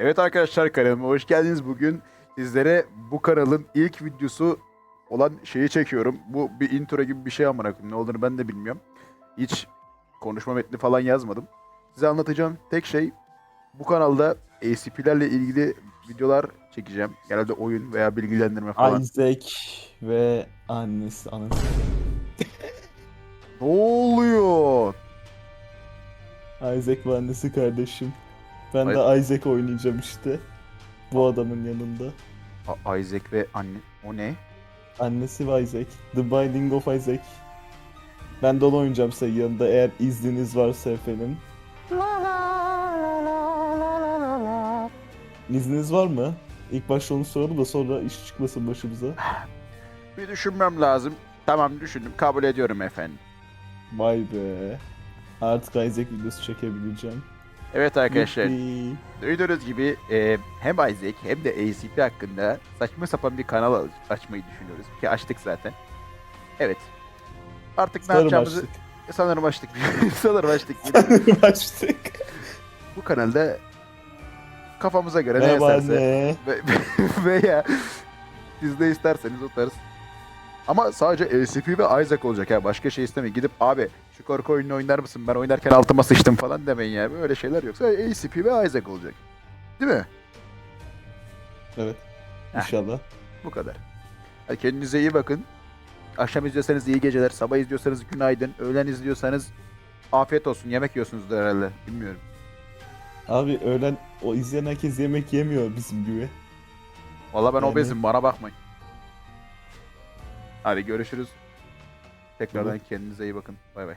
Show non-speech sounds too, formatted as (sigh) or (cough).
Evet arkadaşlar kanalıma hoş geldiniz. Bugün sizlere bu kanalın ilk videosu olan şeyi çekiyorum. Bu bir intro gibi bir şey amına koyayım. Ne olduğunu ben de bilmiyorum. Hiç konuşma metni falan yazmadım. Size anlatacağım tek şey bu kanalda ACP'lerle ilgili videolar çekeceğim. Genelde oyun veya bilgilendirme falan. Isaac ve annesi anası. Ne oluyor? Isaac ve annesi kardeşim. Ben de Isaac oynayacağım işte. Bu adamın yanında. A- Isaac ve anne. O ne? Annesi ve Isaac. The Binding of Isaac. Ben de onu oynayacağım senin yanında eğer izniniz varsa efendim. İzniniz var mı? İlk başta onu soralım da sonra iş çıkmasın başımıza. (sighs) Bir düşünmem lazım. Tamam düşündüm. Kabul ediyorum efendim. Vay be. Artık Isaac videosu çekebileceğim. Evet arkadaşlar. Duyduğunuz gibi e, hem Isaac hem de ACP hakkında saçma sapan bir kanal aç- açmayı düşünüyoruz. Ki açtık zaten. Evet. Artık ne Sanırım yapacağımızı açtık. sanırım açtık. (laughs) sanırım açtık. (laughs) Sanırım açtık. Bu kanalda kafamıza göre ne eserse ve, (laughs) veya siz ne isterseniz o tarz. Ama sadece ACP ve Isaac olacak ya. Başka şey istemeyin. Gidip abi şu korku oyununu oynar mısın? Ben oynarken altıma sıçtım falan demeyin ya. Böyle şeyler yok. Sadece ACP ve Isaac olacak. Değil mi? Evet. Heh. İnşallah. Bu kadar. Hadi kendinize iyi bakın. Akşam izliyorsanız iyi geceler. Sabah izliyorsanız günaydın. Öğlen izliyorsanız afiyet olsun. Yemek yiyorsunuzdur herhalde. Bilmiyorum. Abi öğlen o izleyen herkes yemek yemiyor bizim gibi. Valla ben Yani- obezim. Bana bakmayın. Hadi görüşürüz. Tekrardan kendinize iyi bakın. Bay bay.